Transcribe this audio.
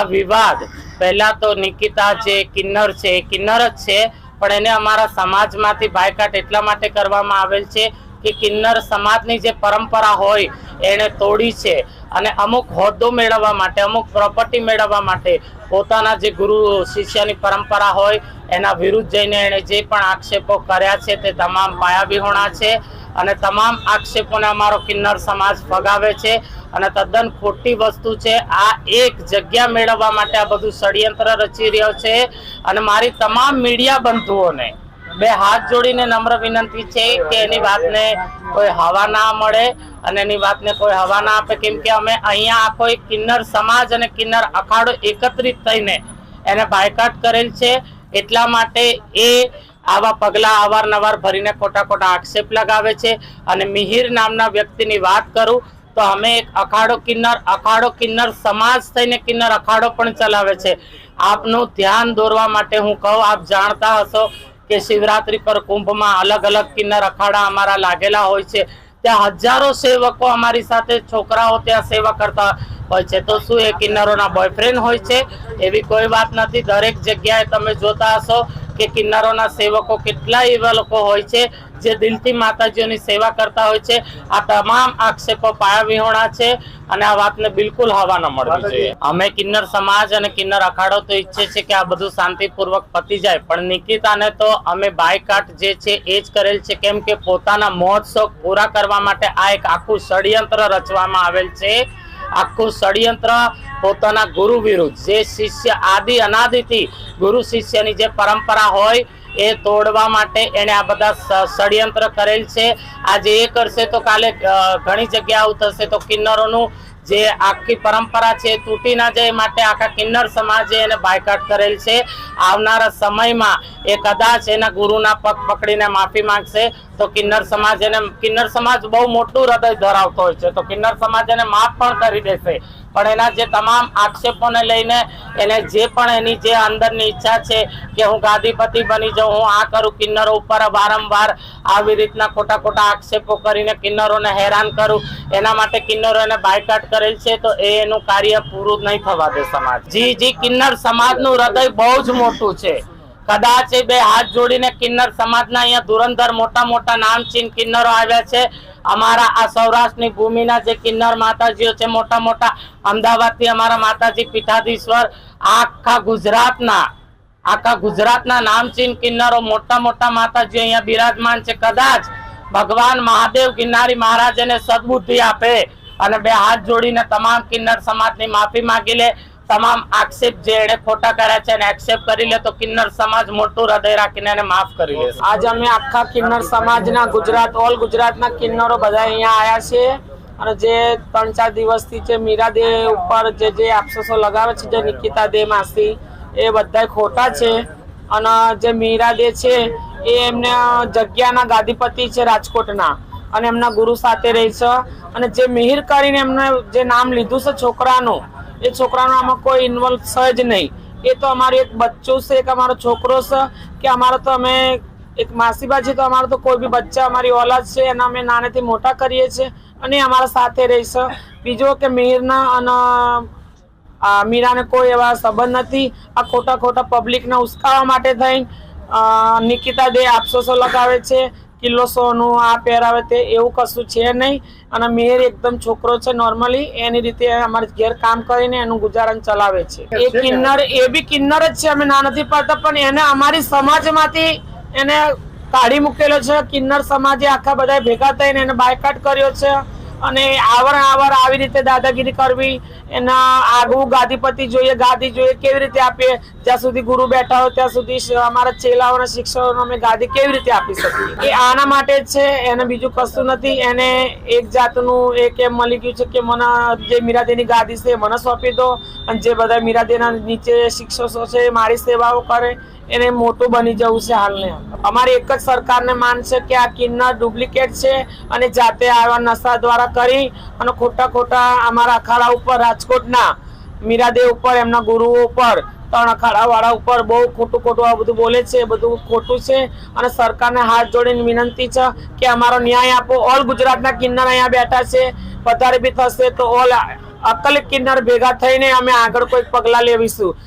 આ વિવાદ. પહેલા તો નિકિતા છે, કિન્નર છે, કિન્નર જ છે, પણ એને અમારા સમાજમાંથી બાયકાટ એટલા માટે કરવામાં આવેલ છે કે કિન્નર સમાજની જે પરંપરા હોય, એને તોડી છે અને અમુક હોદ્દો મેળવવા માટે, અમુક પ્રોપર્ટી મેળવવા માટે પોતાના જે ગુરુ શિષ્યની પરંપરા હોય, એના વિરુદ્ધ જઈને એણે જે પણ આક્ષેપો કર્યા છે તે તમામ માયાવિહોણા છે અને તમામ આક્ષેપોને અમારો કિન્નર સમાજ ફગાવે છે. અને તદ્દન ખોટી વસ્તુ છે, આ એક જગ્યા મેળવવા માટે આ બધું ષડયંત્ર રચી રહ્યો છે અને મારી તમામ મીડિયા બંધુઓને બે હાથ જોડીને નમ્ર વિનંતી છે કે એની વાતને કોઈ હવા ના મળે અને એની વાતને કોઈ હવા ના આપે. કેમ કે અમે અહીંયા આખો એક કિન્નર સમાજ અને કિન્નર અખાડો એકત્રિત થઈને એને બાયકાટ કરેલ છે. એટલા માટે એ આવા પગલા અવારનવાર ભરીને ખોટા ખોટા આક્ષેપ લગાવે છે. અને મિહિર નામના વ્યક્તિની વાત કરું તો અમે એક અખાડો કિન્નર અખાડો કિન્નર સમાજ થઈને કિન્નર અખાડો પણ ચલાવે છે. આપનું ધ્યાન દોરવા માટે હું કહું, આપ જાણતા હશો કે શિવરાત્રી પર કુંભમાં અલગ અલગ કિન્નર અખાડા અમારા લાગેલા હોય છે. ત્યાં હજારો સેવકો અમારી સાથે, છોકરાઓ ત્યાં સેવા કરતા હોય છે. તો શું એ કિન્નરોના બોયફ્રેન્ડ હોય છે? એવી કોઈ વાત નથી. દરેક જગ્યાએ તમે જોતા હશો કે કિન્નરોના સેવકો કેટલા એવા લોકો હોય છે જે દિલથી માતાજીઓની સેવા કરતા હોય છે. આ તમામ આક્ષેપો પાયાવિહોણા છે અને આ વાતને બિલકુલ હવા ન મળવી જોઈએ. અમે કિન્નર સમાજ અને કિન્નર અખાડો તો ઈચ્છે છે કે આ બધું શાંતિપૂર્વક પતી જાય. પણ નિકિતાને તો અમે બાયકાટ જે છે એ જ કરેલ છે કેમ કે પોતાના મહોત્સવ પૂરા કરવા માટે આ એક આખું ષડયંત્ર રચવામાં આવેલ છે. આખું ષડયંત્ર પોતાના ગુરુ વિરુદ્ધ. જે શિષ્ય આદિ અનાદિથી ગુરુ શિષ્યની જે પરંપરા હોય એ તોડવા માટે એને આ બધા ષડયંત્ર કરેલ છે. આજે એ કરશે તો કાલે ઘણી જગ્યાઓ થશે તો કિન્નરોનું જે આખી પરંપરા છે તૂટી ના જાય માટે આખા કિન્નર સમાજે એને બાયકાટ કરેલ છે. આવનારા સમયમાં એ કદાચ એના ગુરુના પગ પકડીને માફી માંગશે. તો કિન્નર સમાજ એને કિન્નર સમાજ બહુ મોટું હૃદય ધરાવતો હોય છે. તો કિન્નર સમાજ એને માફ પણ કરી દેશે. પણ એના જે તમામ આક્ષેપોને લઈને એને જે પણ એની જે અંદરની ઈચ્છા છે કે હું ગાદીપતિ બની જાઉં, હું આ કરું, કિન્નરો ઉપર વારંવાર આવી રીતના ખોટા ખોટા આક્ષેપો કરીને કિન્નરોને હેરાન કરું, એના માટે કિન્નરો એને બાયકાટ કરેલ છે, તો એ એનું કાર્ય પૂરું નહીં થવા દે સમાજ. જી જી, કિન્નર સમાજનું હૃદય બહુ જ મોટું છે. કદાચ બે હાથ જોડીને કિન્નર સમાજના અહીંયા ધુરંધર મોટા મોટા નામચીન કિન્નરો આવ્યા છે. અમારા આ સૌરાષ્ટ્રની ભૂમિના જે કિન્નર માતાજીઓ છે, મોટા મોટા અમદાવાદથી અમારા માતાજી પીઠાધીશ્વર, આખા ગુજરાતના આખા ગુજરાતના નામચીન કિન્નરો મોટા મોટા માતાજીઓ અહીંયા બિરાજમાન છે. કદાચ ભગવાન મહાદેવ કિન્નારી મહારાજ એને સદબુદ્ધિ આપે અને બે હાથ જોડીને તમામ કિન્નર સમાજની માફી માંગી લે તમામ આક્ષેપ જે એને ખોટા કર્યા છે એને એક્સેપ્ટ કરી લે તો કિન્નર સમાજ મોટું હૃદય રાખીને એને માફ કરી લે આજે અમે આખા કિન્નર સમાજના ગુજરાત, ઓલ ગુજરાતના કિન્નરો બધા અહીંયા આવ્યા છે અને જે ત્રણ ચાર દિવસથી જે મીરા દે ઉપર જે જે આપસોસો લગાવે છે, જે નિકિતા દે માસી, એ બધા ખોટા છે અને જે મીરા દે છે, એ એમને જગ્યાના ગાદીપતિ છે રાજકોટના અને એમના ગુરુ સાથે રહે છે અને જે મિહિર કરીને એમને જે નામ લીધું છે છોકરાનું એ છોકરાનો આમાં કોઈ ઇન્વોલ્વ છે જ નહીં. એ તો અમારું એક બચ્ચું છે, એક અમારો છોકરો છે, કે અમારો તો અમે એક માસીબા છે, તો અમારો તો કોઈ બી બચ્ચા, અમારી ઓલાદ છે, એના અમે નાનેથી મોટા કરીએ છીએ અને અમારા સાથે રહેશે બીજો કે મિહિરના અને મીરાને કોઈ એવા સંબંધ નથી. આ ખોટા ખોટા પબ્લિકને ઉસકાવા માટે થઈ નિકિતા દે આપસોસો લગાવે છે. કિલ્લો સોનું આ પહેરાવે તે એવું કશું છે નહીં. અને મેર એકદમ છોકરો છે નોર્મલી એની રીતે અમારે ઘેર કામ કરીને એનું ગુજારણ ચલાવે છે. એ કિન્નર એ બી કિન્નર જ છે અમે ના નથી પાડતા પણ એને અમારી સમાજમાંથી એને કાઢી મૂકેલો છે. કિન્નર સમાજે આખા બધા ભેગા થઈને એને બાયકાટ કર્યો છે. અને આવર આવર આવી રીતે દાદાગીરી કરવી, એના આગવું ગાદીપતિ જોઈએ, ગાદી જોઈએ, કેવી રીતે આપીએ? જ્યાં સુધી ગુરુ બેઠા હોય, ત્યાં સુધી અમારા ચેલાઓના શિક્ષકોને અમે ગાદી કેવી રીતે આપી શકીએ? એ આના માટે જ છે, એને બીજું કશું નથી, એને એક જાતનું એક એમ મળી ગયું છે કે મને જે મીરાદેની ગાદી છે મને સોંપી દો, અને જે બધા મીરાદેના નીચે શિક્ષકો છે મારી સેવાઓ કરે એને મોટું બની જવું છે હાલને. અમારી એક જ સરકારને માન છે કે આ કિન્નર ડુપ્લિકેટ છે અને જાતે આવા નશા દ્વારા કરી અને ખોટા ખોટા અમારા અખાડા ઉપર, રાજકોટના મીરાદેવ ઉપર, એમના ગુરુઓ ઉપર, ત્રણ અખાડા વાળા ઉપર બહુ ખોટું ખોટું આ બધું બોલે છે બધું ખોટું છે અને સરકારને હાથ જોડીને વિનંતી છે કે અમારો ન્યાય આપો. ઓલ ગુજરાતના કિન્નર અહીંયા બેઠા છે. વધારે બી થશે તો ઓલ અકલ કિન્નર ભેગા થઈને અમે આગળ કોઈ પગલાં લેવીશું.